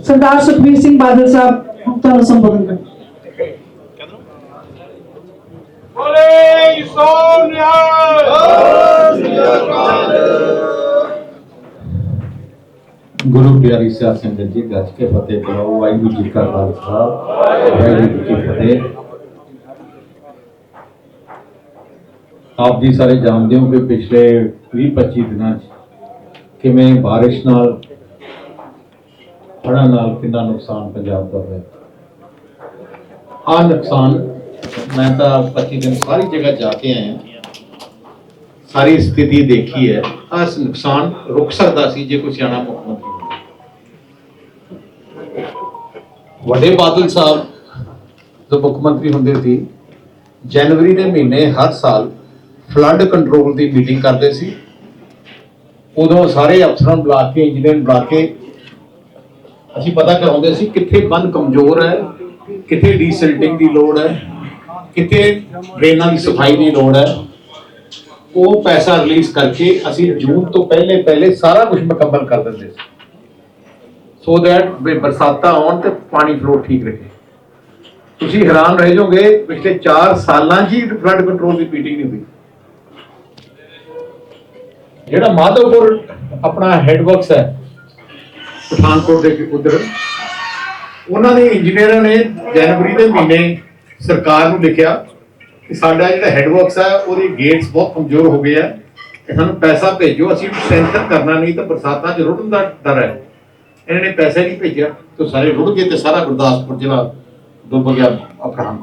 ਸਰਦਾਰ ਸੁਖਬੀਰ ਸਿੰਘ ਬਾਦਲ ਸਾਹਿਬ ਤੁਹਾਨੂੰ ਸੰਬੋਧਨ ਕਰਨਗੇ ਬੋਲੇ ਸੋਨਿਆ ਗੁਰੂ ਪਿਆਰੀ ਸਿਆ ਸੰਗਤ ਜੀ ਗੱਜ ਕੇ ਫਤਿਹ ਕਰੋ ਵਾਹਿਗੁਰੂ ਜੀ ਕਾ ਖਾਲਸਾ ਵਾਹਿਗੁਰੂ ਜੀ ਕੀ ਫਤਿਹ ਆਪ ਜੀ ਸਾਰੇ ਜਾਣਦੇ ਹੋ ਕਿ ਪਿਛਲੇ 20-25 ਦਿਨਾਂ 'ਚ ਕਿਵੇਂ ਬਾਰਿਸ਼ ਨਾਲ, ਹੜ੍ਹਾਂ ਨਾਲ ਕਿੰਨਾ ਨੁਕਸਾਨ ਪੰਜਾਬ ਦਾ ਹੋਇਆ? ਆ ਨੁਕਸਾਨ ਮੈਂ ਤਾਂ 25 ਦਿਨ ਸਾਰੀ ਜਗ੍ਹਾ ਜਾ ਕੇ ਆਇਆ। ਸਾਰੀ ਸਥਿਤੀ ਦੇਖੀ ਹੈ। ਆ ਇਸ ਨੁਕਸਾਨ ਰੁਕ ਸਕਦਾ ਸੀ ਜੇ ਕੋਈ ਸਿਆਣਾ ਮੁੱਖ ਮੰਤਰੀ ਵੱਡੇ ਬਾਦਲ ਸਾਹਿਬ ਜੋ ਮੁੱਖ ਮੰਤਰੀ ਹੁੰਦੇ ਸੀ, ਜਨਵਰੀ ਦੇ ਮਹੀਨੇ ਹਰ ਸਾਲ ਫਲੱਡ ਕੰਟਰੋਲ ਦੀ ਮੀਟਿੰਗ ਕਰਦੇ ਸੀ। ਉਦੋਂ ਸਾਰੇ ਅਫਸਰਾਂ ਨੂੰ ਬੁਲਾ ਕੇ, ਇੰਜੀਨੀਅਰ ਨੂੰ ਬੁਲਾ ਕੇ ਅਸੀਂ ਪਤਾ ਕਰਾਉਂਦੇ ਸੀ ਕਿੱਥੇ ਬੰਦ ਕਮਜ਼ੋਰ ਹੈ, ਕਿੱਥੇ ਡੀਸਿਲਟਿੰਗ ਦੀ ਲੋੜ ਹੈ, ਕਿੱਥੇ ਡਰੇਨਾਂ ਦੀ ਸਫ਼ਾਈ ਦੀ ਲੋੜ ਹੈ। ਉਹ ਪੈਸਾ ਰਿਲੀਜ਼ ਕਰਕੇ ਅਸੀਂ ਜੂਨ ਤੋਂ ਪਹਿਲੇ ਪਹਿਲੇ ਸਾਰਾ ਕੁਝ ਮੁਕੰਮਲ ਕਰ ਦਿੰਦੇ ਸੀ। ਸੋ ਦੈਟ ਬਰਸਾਤਾਂ ਆਉਣ ਤੇ ਪਾਣੀ ਫਲੋ ਠੀਕ ਰਹੇ। ਤੁਸੀਂ ਹੈਰਾਨ ਰਹਿ ਜਾਓਗੇ, ਪਿਛਲੇ 4 ਸਾਲਾਂ 'ਚ ਹੀ ਫਲੱਡ ਕੰਟਰੋਲ ਦੀ ਮੀਟਿੰਗ ਨਹੀਂ ਹੋਈ। ਜਿਹੜਾ ਮਾਧਵਪੁਰ ਆਪਣਾ ਹੈਡਵਰਕਸ ਹੈ, ਪਠਾਨਕੋਟ ਦੇ ਉਧਰ, ਉਹਨਾਂ ਦੇ ਇੰਜੀਨੀਅਰਾਂ ਨੇ ਜਨਵਰੀ ਦੇ ਮਹੀਨੇ ਸਰਕਾਰ ਨੂੰ ਲਿਖਿਆ ਕਿ ਸਾਡਾ ਜਿਹੜਾ ਹੈਡਵਰਕਸ ਹੈ, ਉਹਦੇ ਗੇਟਸ ਬਹੁਤ ਕਮਜ਼ੋਰ ਹੋ ਗਏ ਆ ਤੇ ਸਾਨੂੰ ਪੈਸਾ ਭੇਜੋ, ਅਸੀਂ ਸੈਂਟਰ ਕਰਨਾ ਨਹੀਂ ਤਾਂ ਬਰਸਾਤਾਂ 'ਚ ਰੁੜਨ ਦਾ ਡਰ ਹੈ। ਇਹਨਾਂ ਨੇ ਪੈਸਾ ਨਹੀਂ ਭੇਜਿਆ, ਤਾਂ ਸਾਰੇ ਰੁੜ ਗਏ ਤੇ ਸਾਰਾ ਗੁਰਦਾਸਪੁਰ ਜ਼ਿਲ੍ਹਾ ਡੁੱਬ ਗਿਆ ਆਪਣਾ।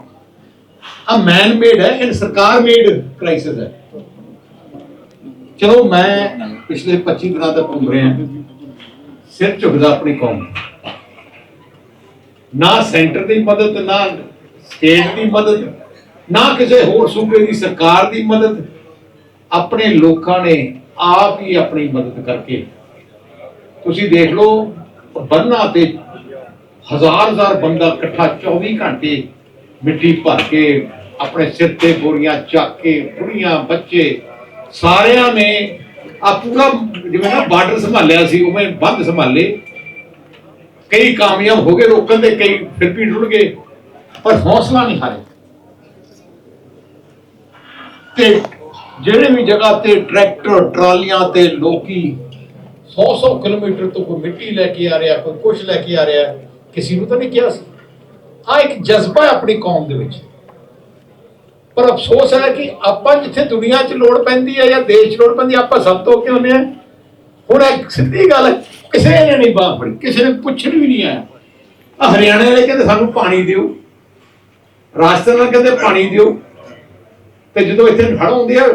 ਆ ਮੈਨ ਮੇਡ ਹੈ, ਇਹ ਸਰਕਾਰ ਮੇਡ ਕ੍ਰਾਈਸਿਸ ਹੈ। ਚਲੋ ਮੈਂ ਪਿਛਲੇ 25 ਦਿਨਾਂ ਤੱਕ ਘੁੰਮ ਰਿਹਾ। ਸਿਰ ਝੁਕਦਾ ਆਪਣੀ ਕੌਮ ਨਾ। ਸੈਂਟਰ ਦੀ ਮਦਦ, ਨਾ ਸਟੇਟ ਦੀ ਮਦਦ, ਨਾ ਕਿਸੇ ਹੋਰ ਸੂਬੇ ਦੀ ਸਰਕਾਰ ਦੀ ਮਦਦ। ਆਪਣੇ ਲੋਕਾਂ ਨੇ ਆਪ ਹੀ ਆਪਣੀ ਮਦਦ ਕਰਕੇ। ਤੁਸੀਂ ਦੇਖ ਲਓ, ਬੰਨਾ ਤੇ ਹਜ਼ਾਰ ਹਜ਼ਾਰ ਬੰਦਾ ਇਕੱਠਾ 24 ਘੰਟੇ ਮਿੱਟੀ ਭਰ ਕੇ ਆਪਣੇ ਸਿਰ ਤੇ ਬੋਰੀਆਂ ਚੱਕ ਕੇ ਬੁੜੀਆਂ, ਬੱਚੇ ਸਾਰਿਆਂ ਨੇ ਆ ਪੂਰਾ ਜਿਵੇਂ ਨਾ ਬਾਰਡਰ ਸੰਭਾਲਿਆ ਸੀ, ਉਵੇਂ ਬੰਦ ਸੰਭਾਲੇ। ਕਈ ਕਾਮਯਾਬ ਹੋ ਗਏ ਰੋਕਣ ਦੇ, ਕਈ ਫਿਰ ਵੀ ਰੁੜ ਗਏ, ਪਰ ਹੌਸਲਾ ਨਹੀਂ ਹਾਰੇ। ਤੇ ਜਿਹੜੇ ਵੀ ਜਗ੍ਹਾ ਤੇ ਟਰੈਕਟਰ, ਟਰਾਲੀਆਂ ਤੇ ਲੋਕੀ 100-100 ਕਿਲੋਮੀਟਰ ਤੋਂ ਕੋਈ ਮਿੱਟੀ ਲੈ ਕੇ ਆ ਰਿਹਾ, ਕੋਈ ਕੁਝ ਲੈ ਕੇ ਆ ਰਿਹਾ, ਕਿਸੇ ਨੂੰ ਤਾਂ ਨਹੀਂ ਕਿਹਾ ਸੀ। ਆ ਇੱਕ ਜਜ਼ਬਾ ਹੈ ਆਪਣੀ ਕੌਮ ਦੇ ਵਿੱਚ। ਪਰ ਅਫਸੋਸ ਹੈ ਕਿ ਆਪਾਂ ਜਿੱਥੇ ਦੁਨੀਆ 'ਚ ਲੋੜ ਪੈਂਦੀ ਹੈ ਜਾਂ ਦੇਸ਼ ਲੋੜ ਪੈਂਦੀ ਹੈ, ਆਪਾਂ ਸਭ ਤੋਂ ਅੱਗੇ ਹੁੰਦੇ ਆ ਹੁਣ ਇੱਕ ਸਿੱਧੀ ਗੱਲ ਕਿਸੇ ਨੇ ਨਹੀਂ ਬਾਹ ਫੜੀ ਕਿਸੇ ਨੇ ਪੁੱਛਣ ਵੀ ਨਹੀਂ ਆਇਆ। ਆ ਹਰਿਆਣੇ ਵਾਲੇ ਕਹਿੰਦੇ ਸਾਨੂੰ ਪਾਣੀ ਦਿਓ ਰਾਜਸਥਾਨ ਵਾਲੇ ਕਹਿੰਦੇ ਪਾਣੀ ਦਿਓ। ਤੇ ਜਦੋਂ ਇੱਥੇ ਹੜ੍ਹ ਆਉਂਦੇ ਆ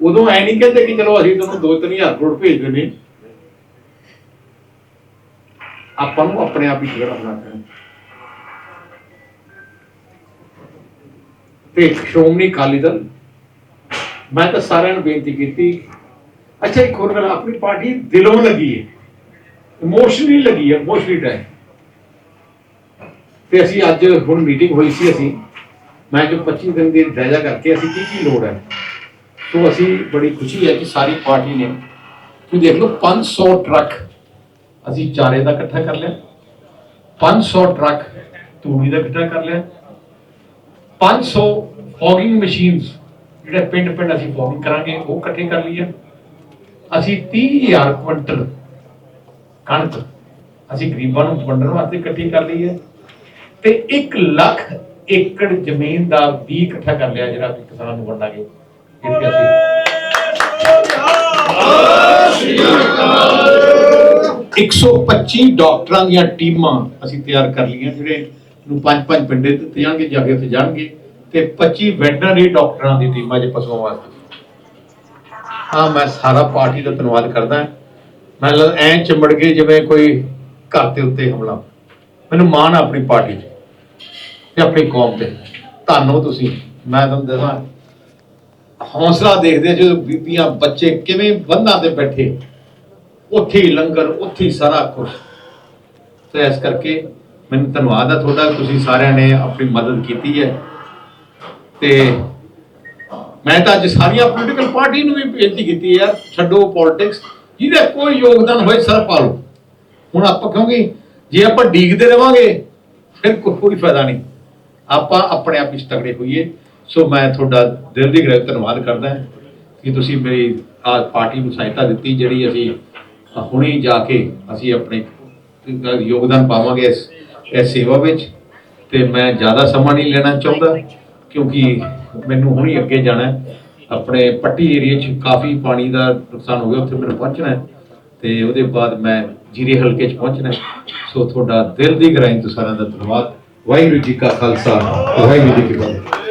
ਉਦੋਂ ਐ ਨਹੀਂ ਕਹਿੰਦੇ ਕਿ ਚਲੋ ਅਸੀਂ ਤੁਹਾਨੂੰ 2-3000 ਕਰੋੜ ਭੇਜ ਦਿੰਦੇ ਆਪਾਂ ਨੂੰ ਆਪਣੇ ਆਪ ਹੀ ਜਿਹੜਾ ਹੋਣਾ ਪੈਣਾ ਤੇ ਸ਼੍ਰੋਮਣੀ ਅਕਾਲੀ ਦਲ। ਮੈਂ ਤਾਂ ਸਾਰਿਆਂ ਨੂੰ ਬੇਨਤੀ ਕੀਤੀ, ਅੱਛਾ ਇੱਕ ਹੋਰ ਗੱਲ, ਆਪਣੀ ਪਾਰਟੀ ਦਿਲੋਂ ਲੱਗੀ ਹੈ ਇਮੋਸ਼ਨਲੀ ਲੱਗੀ ਹੈ ਇਮੋਸ਼ਨਲੀ ਟਾਈਮ ਤੇ ਅਸੀਂ ਅੱਜ ਹੁਣ ਮੀਟਿੰਗ ਹੋਈ ਸੀ ਅਸੀਂ, ਮੈਂ ਜੋ 25 ਦਿਨ ਦੀ ਜਾਇਜ਼ਾ ਕਰਕੇ ਅਸੀਂ ਕੀ ਕੀ ਲੋੜ ਹੈ। ਤੋਂ ਅਸੀਂ ਬੜੀ ਖੁਸ਼ੀ ਹੈ ਕਿ ਸਾਰੀ ਪਾਰਟੀ ਨੇ, ਤੁਸੀਂ ਦੇਖ ਲਓ 500 ਟਰੱਕ ਅਸੀਂ ਚਾਰੇ ਦਾ ਇਕੱਠਾ ਕਰ ਲਿਆ 500 ਟਰੱਕ ਤੂੜੀ ਦਾ ਇਕੱਠਾ ਕਰ ਲਿਆ 500 ਫੋਗਿੰਗ ਮਸ਼ੀਨਸ ਜਿਹੜੇ ਪਿੰਡ ਪਿੰਡ ਅਸੀਂ ਫੌਗਿੰਗ ਕਰਾਂਗੇ, ਉਹ ਇਕੱਠੇ ਕਰ ਲਈਏ। ਅਸੀਂ 30000 ਕੁਇੰਟਲ ਕਣਕ ਅਸੀਂ ਗਰੀਬਾਂ ਨੂੰ ਵੰਡਣ ਵਾਸਤੇ ਇਕੱਠੀ ਕਰ ਲਈ ਹੈ ਤੇ 1 ਲੱਖ ਏਕੜ ਜ਼ਮੀਨ ਦਾ ਵੀ ਇਕੱਠਾ ਕਰ ਲਿਆ ਜਿਹੜਾ ਕਿ ਕਿਸਾਨਾਂ ਨੂੰ ਵੰਡਾਂਗੇ। ਇੱਥੇ ਅਸੀਂ 125 ਡਾਕਟਰਾਂ ਦੀਆਂ ਟੀਮਾਂ ਅਸੀਂ ਤਿਆਰ ਕਰ ਲਈਆਂ ਜਿਹੜੇ ਨੂੰ ਪੰਜ ਪੰਜ ਪਿੰਡੇ ਦਿੱਤੇ ਜਾਣਗੇ, ਜਾ ਕੇ ਉੱਥੇ ਜਾਣਗੇ ਤੇ 25 ਵੈਟਰਨਰੀ ਡਾਕਟਰਾਂ ਦੀ ਟੀਮਾਂ ਜੇ ਪਸ਼ੂਆਂ ਵਾਸਤੇ। ਹਾਂ, ਮੈਂ ਸਾਰਾ ਪਾਰਟੀ ਦਾ ਧੰਨਵਾਦ ਕਰਦਾ ਮੈਂ ਲੱਗ ਐ ਚਿੰਬੜ ਗਏ ਜਿਵੇਂ ਕੋਈ ਘਰ ਦੇ ਉੱਤੇ ਹਮਲਾ। ਮੈਨੂੰ ਮਾਣ ਆਪਣੀ ਪਾਰਟੀ 'ਚ ਤੇ ਆਪਣੀ ਕੌਮ ਤੇ। ਧੰਨਵਾਦ ਤੁਸੀਂ। ਮੈਂ ਤੁਹਾਨੂੰ ਦੱਸਾਂ ਹੌਸਲਾ ਦੇਖਦੇ ਜਦੋਂ ਬੀਬੀਆਂ, ਬੱਚੇ ਕਿਵੇਂ ਬੰਦਾਂ ਤੇ ਬੈਠੇ। ਉੱਥੇ ਲੰਗਰ, ਉੱਥੇ ਸਾਰਾ ਕੁਝ ਤੇ ਇਸ ਕਰਕੇ ਮੈਨੂੰ ਧੰਨਵਾਦ ਹੈ ਤੁਹਾਡਾ, ਤੁਸੀਂ ਸਾਰਿਆਂ ਨੇ ਆਪਣੀ ਮਦਦ ਕੀਤੀ ਹੈ। ਤੇ ਮੈਂ ਤਾਂ ਅੱਜ ਸਾਰੀਆਂ ਪੋਲੀਟੀਕਲ ਪਾਰਟੀ ਨੂੰ ਵੀ ਬੇਨਤੀ ਕੀਤੀ ਹੈ ਛੱਡੋ ਪੋਲਿਟਿਕਸ ਜਿਹਦਾ ਕੋਈ ਯੋਗਦਾਨ ਹੋਏ ਸਰ ਪਾ ਲਓ। ਹੁਣ ਆਪਾਂ ਕਿਉਂਕਿ ਜੇ ਆਪਾਂ ਡੀਕਦੇ ਰਵਾਂਗੇ, ਫਿਰ ਕੋਈ ਫਾਇਦਾ ਨਹੀਂ। ਆਪਾਂ ਆਪਣੇ ਆਪ ਵਿੱਚ ਤਗੜੇ ਹੋਈਏ। ਸੋ ਮੈਂ ਤੁਹਾਡਾ ਦਿਲ ਦੀ ਗ੍ਰਹਿ ਧੰਨਵਾਦ ਕਰਦਾ ਕਿ ਤੁਸੀਂ ਮੇਰੀ ਆ ਪਾਰਟੀ ਨੂੰ ਸਹਾਇਤਾ ਦਿੱਤੀ, ਜਿਹੜੀ ਅਸੀਂ ਹੁਣੇ ਜਾ ਕੇ ਅਸੀਂ ਆਪਣੇ ਯੋਗਦਾਨ ਪਾਵਾਂਗੇ ਇਸ ਇਸ ਸੇਵਾ ਵਿੱਚ ਤੇ ਮੈਂ ਜ਼ਿਆਦਾ ਸਮਾਂ ਨਹੀਂ ਲੈਣਾ ਚਾਹੁੰਦਾ ਕਿਉਂਕਿ ਮੈਨੂੰ ਹੁਣੀ ਅੱਗੇ ਜਾਣਾ ਆਪਣੇ ਪੱਟੀ ਏਰੀਆ 'ਚ ਕਾਫੀ ਪਾਣੀ ਦਾ ਨੁਕਸਾਨ ਹੋ ਗਿਆ ਉੱਥੇ ਮੈਨੂੰ ਪਹੁੰਚਣਾ ਤੇ ਉਹਦੇ ਬਾਅਦ ਮੈਂ ਜੀਰੇ ਹਲਕੇ 'ਚ ਪਹੁੰਚਣਾ। ਸੋ ਤੁਹਾਡਾ ਦਿਲ ਦੀ ਗਹਿਰਾਈ ਤੋਂ ਸਾਰਿਆਂ ਦਾ ਧੰਨਵਾਦ। ਵਾਹਿਗੁਰੂ ਜੀ ਕਾ ਖਾਲਸਾ ਵਾਹਿਗੁਰੂ ਜੀ ਕੀ ਫਤਿਹ।